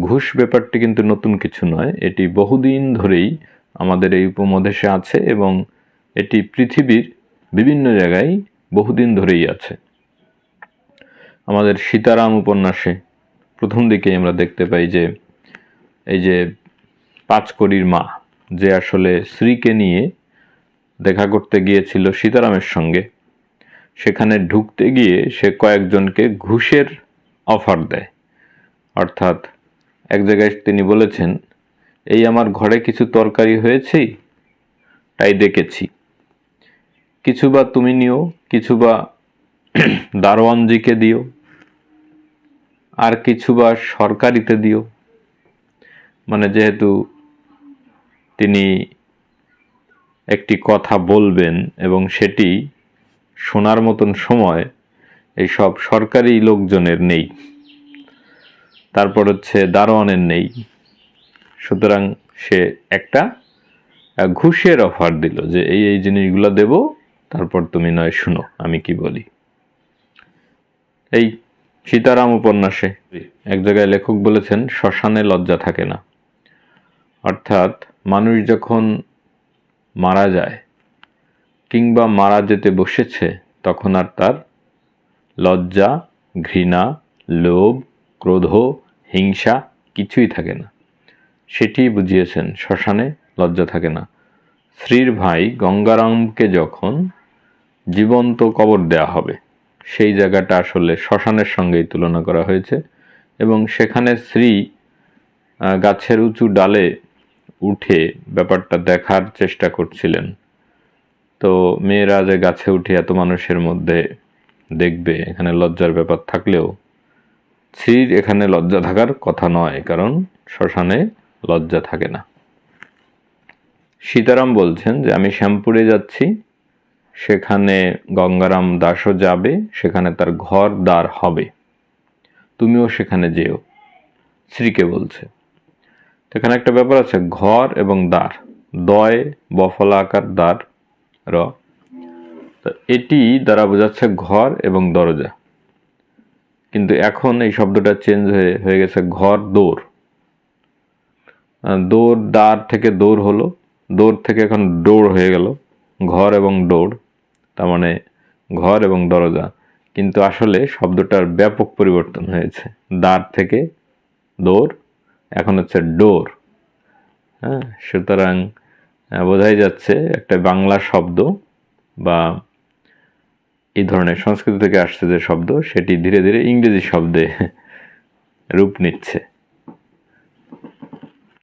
ঘুষ ব্যাপারটি কিন্তু নতুন কিছু নয়। এটি বহুদিন ধরেই আমাদের এই উপমহাদেশে আছে এবং এটি পৃথিবীর বিভিন্ন জায়গায় বহুদিন ধরেই আছে। আমাদের সীতারাম উপন্যাসে প্রথম দিকে আমরা দেখতে পাই যে, এই যে পাঁচ পাঁচকড়ির মা, যে আসলে স্ত্রীকে নিয়ে দেখা করতে গিয়েছিল সীতারামের সঙ্গে, সেখানে ঢুকতে গিয়ে সে কয়েকজনকে ঘুষের অফার দেয়। অর্থাৎ এক জায়গায় তিনি বলেছেন, এই আমার ঘরে কিছু তরকারি হয়েছেই তাই দেখেছি। কিছু বা তুমি নিও, কিছু বা দারোয়ানজিকে দিও, আর কিছু বা সরকারিতে দিও। মানে যেহেতু তিনি একটি কথা বলবেন এবং সেটি শোনার মতন সময়, এই সব সরকারি লোকজনের নেই। তারপর হচ্ছে দারোয়ানের নেই। সুতরাং সে একটা ঘুষের অফার দিল যে এই এই জিনিসগুলো দেব, তারপর তুমি নয় শুনো, আমি কি বলি। এই সীতারাম উপন্যাসে এক জায়গায় লেখক বলেছেন, শ্মশানে লজ্জা থাকে না। অর্থাৎ মানুষ যখন মারা যায় কিংবা মারা যেতে বসেছে, তখন আর তার লজ্জা, ঘৃণা, লোভ ক্রোধ, হিংসা কিছুই থাকে না। সেটি বুঝিয়েছেন শ্মশানে লজ্জা থাকে না। শ্রীর ভাই গঙ্গারামকে যখন জীবন্ত কবর দেয়া হবে, সেই জায়গাটা আসলে শ্মশানের সঙ্গেই তুলনা করা হয়েছে এবং সেখানে শ্রী গাছের উঁচু ডালে উঠে ব্যাপারটা দেখার চেষ্টা করছিলেন। তো মেয়েরা যে গাছে উঠে এত মানুষের মধ্যে দেখবে, এখানে লজ্জার ব্যাপার থাকলেও শ্রীর এখানে লজ্জা থাকার কথা নয়, কারণ শ্মশানে লজ্জা থাকে না। সীতারাম বলছেন যে, আমি শ্যামপুরে যাচ্ছি, সেখানে গঙ্গারাম দাসও যাবে, সেখানে তার ঘর দ্বার হবে। তুমিও সেখানে যেও। শ্রীকে বলছে। এখানে একটা ব্যাপার আছে, ঘর এবং দ্বার, দয়, বফলা আকার দ্বার র। এটি দ্বারা বোঝাচ্ছে ঘর এবং দরজা। কিন্তু এখন এই শব্দটা চেঞ্জ হয়ে হয়ে গেছে ঘর দৌড় দৌড় দ্বার থেকে দৌড় হলো। দৌড় থেকে এখন দৌড় হয়ে গেল, ঘর এবং দৌড় তার মানে ঘর এবং দরজা। কিন্তু আসলে শব্দটার ব্যাপক পরিবর্তন হয়েছে। দ্বার থেকে দৌড় এখন হচ্ছে ডোর। হ্যাঁ সুতরাং বোঝাই যাচ্ছে একটা বাংলা শব্দ বা এই ধরনের সংস্কৃত থেকে আসছে যে শব্দ সেটি ধীরে ধীরে ইংরেজি শব্দে রূপ নিচ্ছে।